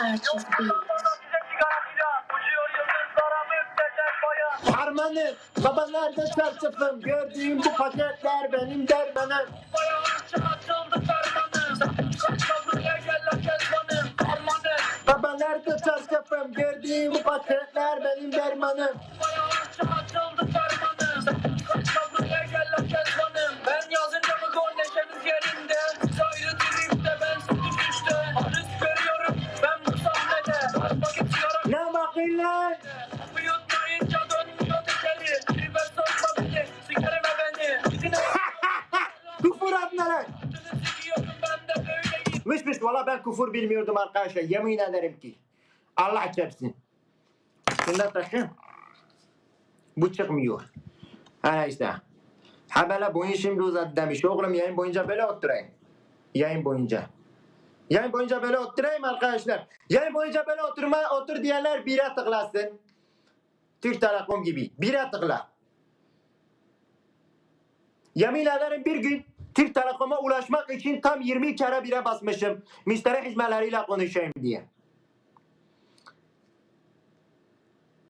Archie's Beat. Harmanım, baba nerede çarşafım? Gördüğüm bu paketler benim dermanım. Baba nerede çarşafım? Gördüğüm bu paketler benim dermanım. Lan? Bu yutmayınca dönmüyor dışarı Tribe sokma beni Sigareme beni Gidine Küfür adına lan. yaptığını sikiyorum ben de böyleyim Mış mış valla ben küfür bilmiyordum arkadaşlar. Yemin ederim ki. Allah çarpsın. Şunda takın. Bu çıkmıyor. Ha işte. Ha böyle boyun şimdi uzadı demiş. Oğlum yayın boyunca böyle oturayım. Yayın boyunca. Yayın boyunca böyle oturayım arkadaşlar. Yayın boyunca böyle oturma otur diyenler bire tıklasın. Türk Telekom gibi. Bire tıkla. Yemin ederim bir gün Türk Telekom'a ulaşmak için tam 20 kere bire basmışım. Müşteri hizmetleriyle konuşayım diye.